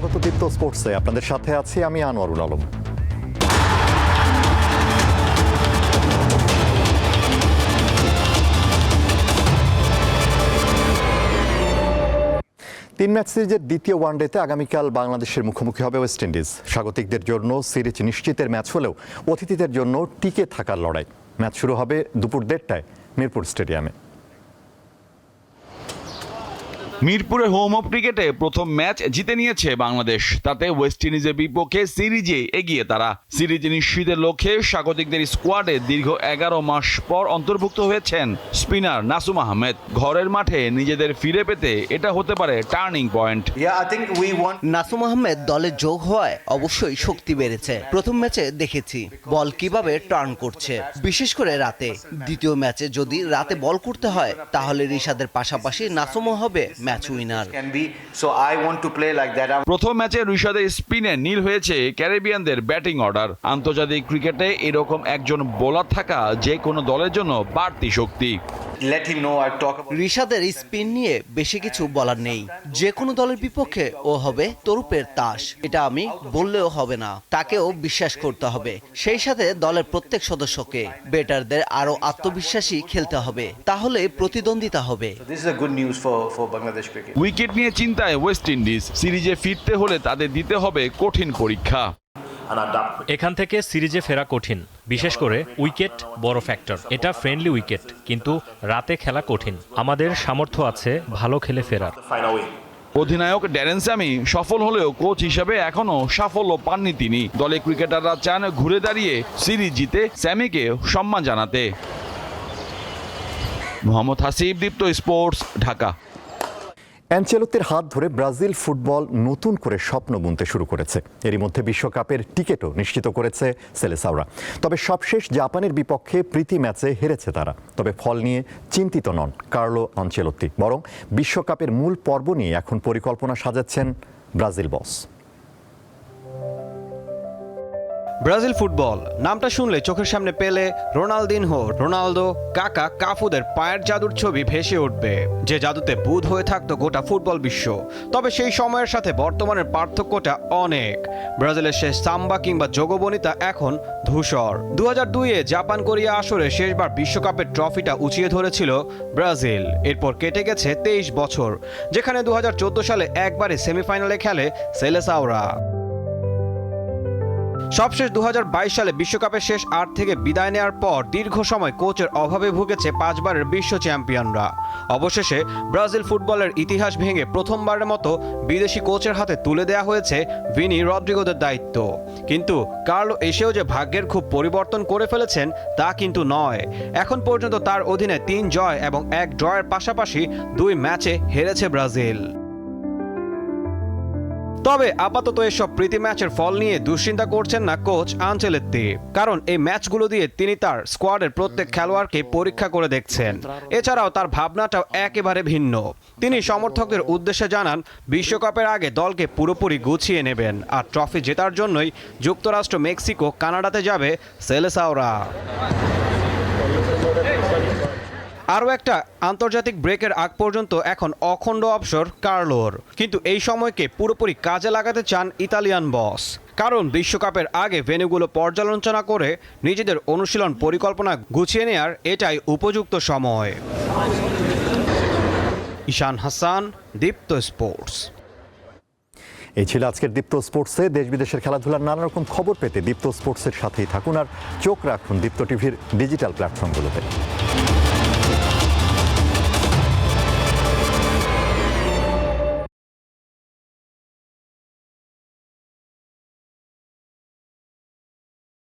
স্বাগত দীপ্ত স্পোর্টসে। আপনাদের সাথে আছি আমি আনোয়ারুল আলম। তিন ম্যাচ সিরিজের দ্বিতীয় ওয়ানডেতে আগামীকাল বাংলাদেশের মুখোমুখি হবে ওয়েস্ট ইন্ডিজ। স্বাগতিকদের জন্য সিরিজ নিশ্চিতের ম্যাচ হলেও অতিথিদের জন্য টিকে থাকার লড়াই। ম্যাচ শুরু হবে দুপুর দেড়টায় মিরপুর স্টেডিয়ামে। মিরপুরে হোম অফ ক্রিকেটে প্রথম ম্যাচ জিতে নিয়েছে বাংলাদেশ। তাতে ওয়েস্ট ইন্ডিজের বিপক্ষে সিরিজে এগিয়ে তারা। সিরিজ নিশ্চিতের লক্ষ্যে স্বাগতিকদের স্কোয়াডে দীর্ঘ এগারো মাস পর অন্তর্ভুক্ত হয়েছেন স্পিনার নাসুম আহমেদ। ঘরের মাঠে নিজেদের ফিরে পেতে এটা হতে পারে টার্নিং পয়েন্ট নাসুম আহমেদ দলে যোগ হওয়ায় অবশ্যই শক্তি বেড়েছে। প্রথম ম্যাচে দেখেছি বল কীভাবে টার্ন করছে। বিশেষ করে রাতে। দ্বিতীয় ম্যাচে যদি রাতে বল করতে হয় তাহলে রিশাদের পাশাপাশি নাসুমও হবে ম্যাচ উইনার প্রথম ম্যাচে ঋষাদের স্পিনে নীল হয়েছে ক্যারিবিয়ানদের ব্যাটিং অর্ডার। আন্তর্জাতিক ক্রিকেটে এরকম একজন বোলার থাকা যে কোনো দলের জন্য বাড়তি শক্তি. রিশাদের স্পিন নিয়ে বেশি কিছু বলার নেই। যে কোনো দলের বিপক্ষে ও হবে তরুপের তাস। এটা আমি বললেও হবে না। তাকেও বিশ্বাস করতে হবে। সেই সাথে দলের প্রত্যেক সদস্যকে বেটারদের আরও আত্মবিশ্বাসী খেলতে হবে। তাহলে প্রতিদ্বন্দ্বিতা হবে। Bangladesh cricket. উইকেট নিয়ে চিন্তায় ওয়েস্ট ইন্ডিজ সিরিজে ফিরতে হলে তাদের দিতে হবে কঠিন পরীক্ষা। এখান থেকে সিরিজে ফেরা কঠিন বিশেষ করে উইকেট বড় ফ্যাক্টর। এটা ফ্রেন্ডলি উইকেট কিন্তু রাতে খেলা কঠিন। আমাদের সামর্থ্য আছে ভালো খেলে ফেরার। অধিনায়ক ড্যারেন স্যামি সফল হলেও কোচ হিসেবে এখনও সাফল্য পাননি তিনি। দলে ক্রিকেটাররা চান ঘুরে দাঁড়িয়ে সিরিজ জিতে স্যামিকে সম্মান জানাতে। মোহাম্মদ হাসিব দীপ্ত স্পোর্টস ঢাকা। অ্যাঞ্চেলোত্তির হাত ধরে ব্রাজিল ফুটবল নতুন করে স্বপ্ন বুনতে শুরু করেছে। এরই মধ্যে বিশ্বকাপের টিকিটও নিশ্চিত করেছে সেলেসাওরা তবে সবশেষ জাপানের বিপক্ষে প্রীতি ম্যাচে হেরেছে তারা। তবে ফল নিয়ে চিন্তিত নন কার্লো আঞ্চেলোত্তি বরং বিশ্বকাপের মূল পর্ব নিয়ে এখন পরিকল্পনা সাজাচ্ছেন ব্রাজিল বস। ব্রাজিল ফুটবল, নামটা শুনলে চোখের সামনে পেলে রোনালদিনহো, রোনালদো, কাকা, কাফুদের পায়ের জাদুর ছবি ভেসে উঠবে। যে জাদুতে বুধ হয়ে থাকতো গোটা ফুটবল বিশ্ব, তবে সেই সময়ের সাথে বর্তমানের পার্থক্যটা অনেক। ব্রাজিলের শেষ সাম্বা কিংবা যোগবনিতা এখন ধূসর। দু হাজার দুইয়ে জাপান কোরিয়া আসরে শেষবার বিশ্বকাপের ট্রফিটা উঁচিয়ে ধরেছিল ব্রাজিল। এরপর কেটে গেছে তেইশ বছর, যেখানে দু হাজার চোদ্দ সালে একবারে সেমিফাইনালে খেলে সেলেসাওরা। সবশেষ দু হাজার বাইশ সালে বিশ্বকাপের শেষ আট থেকে বিদায় নেওয়ার পর দীর্ঘ সময় কোচের অভাবে ভুগেছে পাঁচবারের বিশ্ব চ্যাম্পিয়নরা। অবশেষে ব্রাজিল ফুটবলের ইতিহাস ভেঙে প্রথমবারের মতো বিদেশি কোচের হাতে তুলে দেওয়া হয়েছে ভিনি রদ্রিগোদের দায়িত্ব। কিন্তু কার্লো এসেও যে ভাগ্যের খুব পরিবর্তন করে ফেলেছেন, তা কিন্তু নয়। এখন পর্যন্ত তার অধীনে তিন জয় এবং এক ড্রয়ের পাশাপাশি দুই ম্যাচে হেরেছে ব্রাজিল। তবে আপাতত এসব প্রীতি ম্যাচের ফল নিয়ে দুশ্চিন্তা করছেন না কোচ আঞ্চেলেত্তি, কারণ এই ম্যাচগুলো দিয়ে তিনি তার স্কোয়াডের প্রত্যেক খেলোয়াড়কে পরীক্ষা করে দেখছেন। এছাড়াও তার ভাবনাটাও একেবারে ভিন্ন। তিনি সমর্থকদের উদ্দেশ্যে জানান, বিশ্বকাপের আগে দলকে পুরোপুরি গুছিয়ে নেবেন আর ট্রফি জেতার জন্যই যুক্তরাষ্ট্র, মেক্সিকো, কানাডাতে যাবে সেলেসাওরা। আরও একটা, আন্তর্জাতিক ব্রেকের আগ পর্যন্ত এখন অখণ্ড অবসর কার্লোর। কিন্তু এই সময়কে পুরোপুরি কাজে লাগাতে চান ইতালিয়ান বস। কারণ বিশ্বকাপের আগে ভেন্যুগুলো পর্যালোচনা করে নিজেদের অনুশীলন পরিকল্পনা গুছিয়ে নেয়ার এটাই উপযুক্ত সময়। ঈশান হাসান, দীপ্ত স্পোর্টস। এই ছিল আজকের দীপ্ত স্পোর্টসে। দেশ বিদেশের খেলাধুলার নানা রকম খবর পেতে দীপ্ত স্পোর্টসের সাথেই থাকুন আর চোখ রাখুন দীপ্ত টিভির ডিজিটাল প্ল্যাটফর্মগুলোতে।